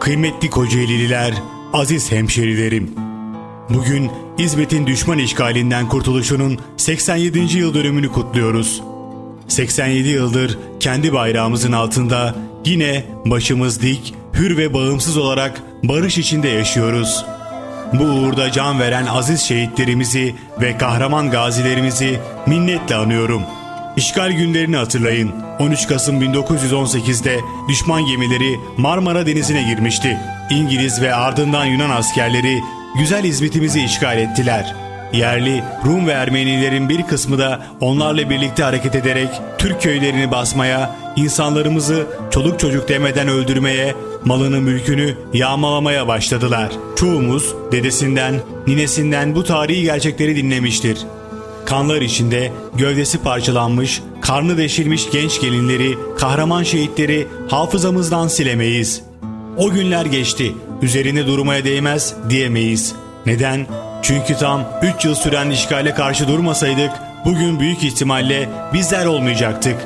Kıymetli Kocaeli'liler, aziz hemşerilerim. Bugün İzmit'in düşman işgalinden kurtuluşunun 87. yıl dönümünü kutluyoruz. 87 yıldır kendi bayrağımızın altında yine başımız dik, hür ve bağımsız olarak barış içinde yaşıyoruz. Bu uğurda can veren aziz şehitlerimizi ve kahraman gazilerimizi minnetle anıyorum. İşgal günlerini hatırlayın. 13 Kasım 1918'de düşman gemileri Marmara Denizi'ne girmişti. İngiliz ve ardından Yunan askerleri güzel İzmit'imizi işgal ettiler. Yerli Rum ve Ermenilerin bir kısmı da onlarla birlikte hareket ederek Türk köylerini basmaya, insanlarımızı çoluk çocuk demeden öldürmeye, malını mülkünü yağmalamaya başladılar. Çoğumuz dedesinden, ninesinden bu tarihi gerçekleri dinlemiştir. Kanlar içinde gövdesi parçalanmış, karnı deşilmiş genç gelinleri, kahraman şehitleri hafızamızdan silemeyiz. O günler geçti, üzerinde durmaya değmez diyemeyiz. Neden? Çünkü tam 3 yıl süren işgale karşı durmasaydık bugün büyük ihtimalle bizler olmayacaktık.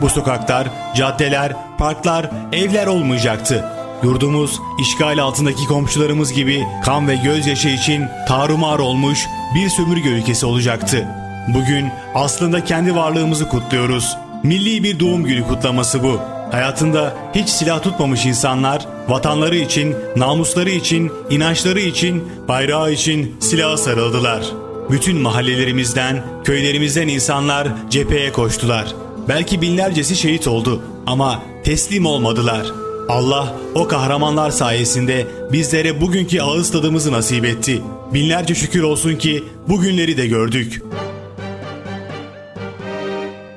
Bu sokaklar, caddeler, parklar, evler olmayacaktı. Yurdumuz işgal altındaki komşularımız gibi kan ve gözyaşı için tarumar olmuş bir sömürge ülkesi olacaktı. Bugün aslında kendi varlığımızı kutluyoruz. Milli bir doğum günü kutlaması bu. Hayatında hiç silah tutmamış insanlar vatanları için, namusları için, inançları için, bayrağı için silaha sarıldılar. Bütün mahallelerimizden, köylerimizden insanlar cepheye koştular. Belki binlercesi şehit oldu ama teslim olmadılar. Allah o kahramanlar sayesinde bizlere bugünkü ağız tadımızı nasip etti. Binlerce şükür olsun ki bugünleri de gördük.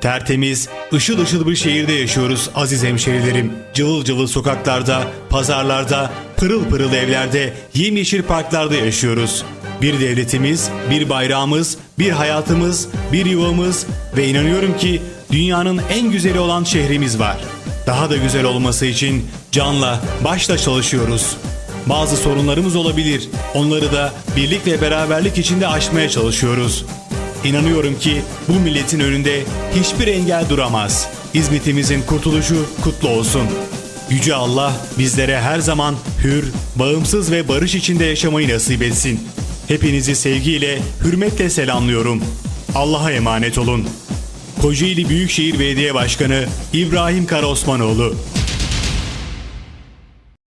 Tertemiz, ışıl ışıl bir şehirde yaşıyoruz aziz hemşerilerim. Cıvıl cıvıl sokaklarda, pazarlarda, pırıl pırıl evlerde, yemyeşil parklarda yaşıyoruz. Bir devletimiz, bir bayrağımız, bir hayatımız, bir yuvamız ve inanıyorum ki dünyanın en güzeli olan şehrimiz var. Daha da güzel olması için canla, başla çalışıyoruz. Bazı sorunlarımız olabilir. Onları da birlik ve beraberlik içinde aşmaya çalışıyoruz. İnanıyorum ki bu milletin önünde hiçbir engel duramaz. İzmit'imizin kurtuluşu kutlu olsun. Yüce Allah bizlere her zaman hür, bağımsız ve barış içinde yaşamayı nasip etsin. Hepinizi sevgiyle, hürmetle selamlıyorum. Allah'a emanet olun. Kocaeli Büyükşehir Belediye Başkanı İbrahim Karaosmanoğlu